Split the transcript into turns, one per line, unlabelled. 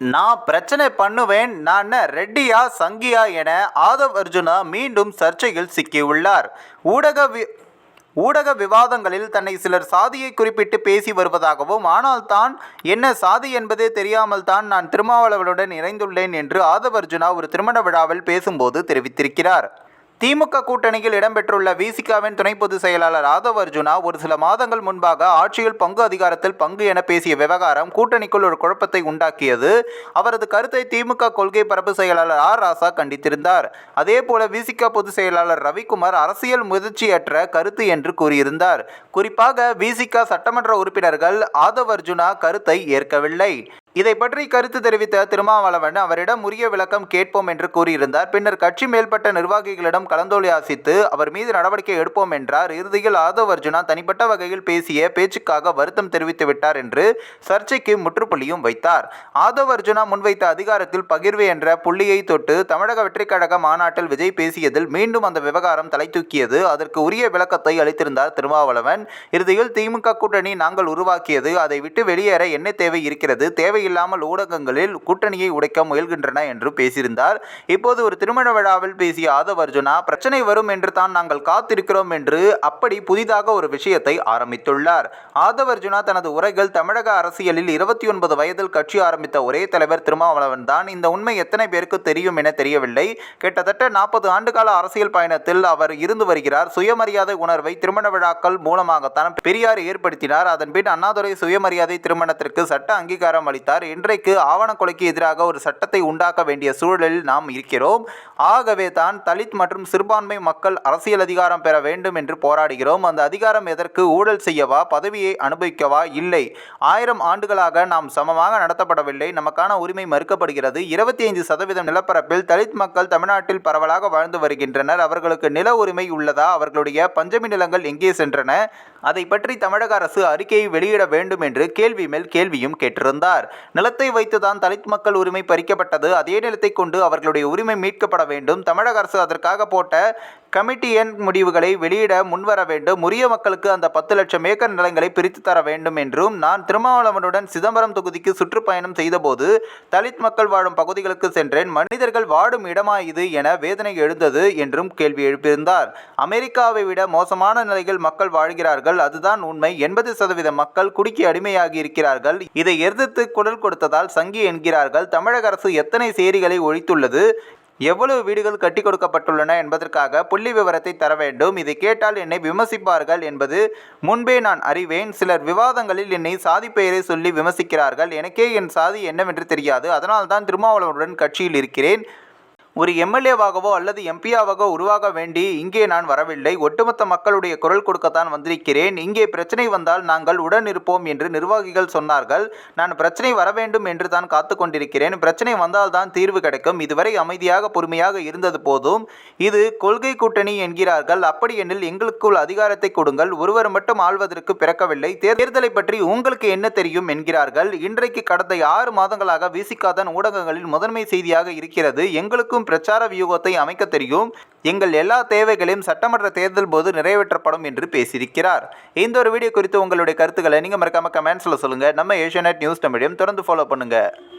நான் பிரச்சனை பண்ணுவேன் நான் ரெட்டியா சங்கியா என ஆதவ் அர்ஜுனா மீண்டும் சர்ச்சையில் சிக்கியுள்ளார். ஊடக வி ஊடக விவாதங்களில் தன்னை சிலர் சாதியை குறிப்பிட்டு பேசி வருவதாகவும் ஆனால் தான் என்ன சாதி என்பதே தெரியாமல் தான் நான் திருமாவளவனுடன் இணைந்துள்ளேன் என்று ஆதவ் அர்ஜுனா ஒரு திருமண விழாவில் பேசும்போது தெரிவித்திருக்கிறார். திமுக கூட்டணியில் இடம்பெற்றுள்ள விசிகாவின் துணை பொதுச் செயலாளர் ராதவ் அர்ஜுனா ஒரு சில மாதங்கள் முன்பாக ஆட்சியில் பங்கு அதிகாரத்தில் பங்கு என பேசிய விவகாரம் கூட்டணிக்குள் ஒரு குழப்பத்தை உண்டாக்கியது. அவரது கருத்தை திமுக கொள்கை பரப்பு செயலாளர் ஆர் ராசா கண்டித்திருந்தார். அதேபோல விசிகா பொதுச் செயலாளர் ரவிக்குமார் அரசியல் முதிர்ச்சியற்ற கருத்து என்று கூறியிருந்தார். குறிப்பாக விசிகா சட்டமன்ற உறுப்பினர்கள் ஆதவ் அர்ஜுனா கருத்தை ஏற்கவில்லை. இதை பற்றி கருத்து தெரிவித்த திருமாவளவன் அவரிடம் உரிய விளக்கம் கேட்போம் என்று கூறியிருந்தார். பின்னர் கட்சி மேல்பட்ட நிர்வாகிகளிடம் கலந்தோலியாசித்து அவர் மீது நடவடிக்கை எடுப்போம் என்றார். இறுதியில் ஆதவ் அர்ஜுனா தனிப்பட்ட வகையில் பேசிய பேச்சுக்காக வருத்தம் தெரிவித்து விட்டார் என்று சர்ச்சைக்கு முற்றுப்புள்ளியும் வைத்தார். ஆதவ் அர்ஜுனா முன்வைத்த அதிகாரத்தில் பகிர்வு என்ற புள்ளியை தொட்டு தமிழக வெற்றிக்கழக மாநாட்டில் விஜய் பேசியதில் மீண்டும் அந்த விவகாரம் தலை தூக்கியது. அதற்கு உரிய விளக்கத்தை அளித்திருந்தார் திருமாவளவன். இறுதியில் திமுக கூட்டணி நாங்கள் உருவாக்கியது. அதை விட்டு வெளியேற என்ன தேவை இருக்கிறது? இல்லாமல் ஊடகங்களில் கூட்டணியை உடைக்க முயல்கின்றன என்று பேசியிருந்தார். இப்போது ஒரு திருமண விழாவில் பேசிய ஆதவ் அர்ஜுனா பிரச்சனை வரும் என்று தான் நாங்கள் காத்திருக்கிறோம் என்று அப்படி புதிதாக ஒரு விஷயத்தை ஆரம்பித்துள்ளார். ஆதவ் அர்ஜுனா தனது உரைகள் தமிழக அரசியலில் இருபத்தி ஒன்பது வயதில் கட்சி ஆரம்பித்த ஒரே தலைவர் திருமாவளவன் தான். இந்த உண்மை எத்தனை பேருக்கு தெரியும் என தெரியவில்லை. கிட்டத்தட்ட நாற்பது ஆண்டுகால அரசியல் பயணத்தில் அவர் இருந்து வருகிறார். சுயமரியாதை உணர்வை திருமண விழாக்கள் மூலமாகத்தான் பெரியார் ஏற்படுத்தினார். அதன்பின் அண்ணாதுரை சுயமரியாதை திருமணத்திற்கு சட்ட அங்கீகாரம் அளித்தார் இன்றைக்கு ஆவண கொலைக்கு எதிராக ஒரு சட்டத்தை உண்டாக்க வேண்டிய சூழலில் நாம் இருக்கிறோம். ஆகவே தான் தலித் மற்றும் சிறுபான்மை மக்கள் அரசியல் அதிகாரம் பெற வேண்டும் என்று போராடுகிறோம். அந்த அதிகாரம் எதற்கு? ஊழல் செய்யவா? பதவியை அனுபவிக்கவா? இல்லை. ஆயிரம் ஆண்டுகளாக நாம் சமமாக நடத்தப்படவில்லை. நமக்கான உரிமை மறுக்கப்படுகிறது. இருபத்தி ஐந்து சதவீதம் நிலப்பரப்பில் தலித் மக்கள் தமிழ்நாட்டில் பரவலாக வாழ்ந்து வருகின்றனர். அவர்களுக்கு நில உரிமை உள்ளதா? அவர்களுடைய பஞ்சமி நிலங்கள் எங்கே சென்றன? அதை பற்றி தமிழக அரசு அறிக்கையை வெளியிட வேண்டும் என்று கேள்வி மேல் கேள்வியும் கேட்டிருந்தார். நிலத்தை வைத்துதான் தலித் மக்கள் உரிமை பறிக்கப்பட்டது. அதே நிலத்தை கொண்டு அவர்களுடைய உரிமை மீட்கப்பட வேண்டும். தமிழக அரசு அதற்காக போட்ட கமிட்டி எண் முடிவுகளை வெளியிட முன்வர வேண்டும். உரிய மக்களுக்கு அந்த பத்து லட்சம் ஏக்கர் நிலங்களை பிரித்து தர வேண்டும் என்றும் நான் திருமாவளவனுடன் சிதம்பரம் தொகுதிக்கு சுற்றுப்பயணம் செய்தபோது தலித் மக்கள் வாழும் பகுதிகளுக்கு சென்றேன். மனிதர்கள் வாடும் இடமா இது என வேதனை எழுந்தது என்றும் கேள்வி எழுப்பியிருந்தார். அமெரிக்காவை விட மோசமான நிலையில் மக்கள் வாழ்கிறார்கள். அதுதான் உண்மை. எண்பது சதவீத மக்கள் குடிக்கு அடிமையாகி இருக்கிறார்கள். இதை எதிர்த்து குரல் கொடுத்ததால் சங்கி என்கிறார்கள். தமிழக அரசு எத்தனை சேரிகளை ஒழித்துள்ளது? எவ்வளவு வீடுகள் கட்டி கொடுக்கப்பட்டுள்ளன என்பதற்காக புள்ளி விவரத்தை தர வேண்டும். இதை கேட்டால் என்னை விமர்சிப்பார்கள் என்பது முன்பே நான் அறிவேன். சிலர் விவாதங்களில் என்னை சாதி பெயரை சொல்லி விமர்சிக்கிறார்கள். எனக்கே என் சாதி என்னவென்று தெரியாது. அதனால்தான் திருமாவளவனுடன் கட்சியில் இருக்கிறேன். ஒரு எம்எல்ஏவாகவோ அல்லது எம்பியாவாகவோ உருவாக வேண்டி இங்கே நான் வரவில்லை. ஒட்டுமொத்த மக்களுடைய குரல் கொடுக்கத்தான் வந்திருக்கிறேன். இங்கே பிரச்சனை வந்தால் நாங்கள் உடன் இருப்போம் என்று நிர்வாகிகள் சொன்னார்கள். நான் பிரச்சனை வர வேண்டும் என்று தான் காத்து கொண்டிருக்கிறேன். பிரச்சனை வந்தால் தான் தீர்வு கிடைக்கும். இதுவரை அமைதியாக பொறுமையாக இருந்தது போதும். இது கொள்கை கூட்டணி என்கிறார்கள். அப்படி எனில் எங்களுக்குள் அதிகாரத்தை கொடுங்கள். ஒருவர் மட்டும் ஆள்வதற்கு பிறக்கவில்லை. தேர்தலை பற்றி உங்களுக்கு என்ன தெரியும் என்கிறார்கள். இன்றைக்கு கடந்த ஆறு மாதங்களாக விசிகாதான் ஊடகங்களில் முதன்மை செய்தியாக இருக்கிறது. எங்களுக்கும் பிரச்சார வியூகத்தை அமைக்க தெரியும். எங்கள் எல்லா தேவைகளையும் சட்டமன்ற தேர்தல் போது நிறைவேற்றப்படும் என்று பேசியிருக்கிறார். இந்த ஒரு வீடியோ குறித்து உங்களுடைய கருத்துக்களை நீங்கள் மறக்காம கமெண்ட்ஸில் சொல்லுங்கள் நம்ம ஏஷியநெட் நியூஸ் தமிழையும் தொடர்ந்து ஃபாலோ பண்ணுங்கள்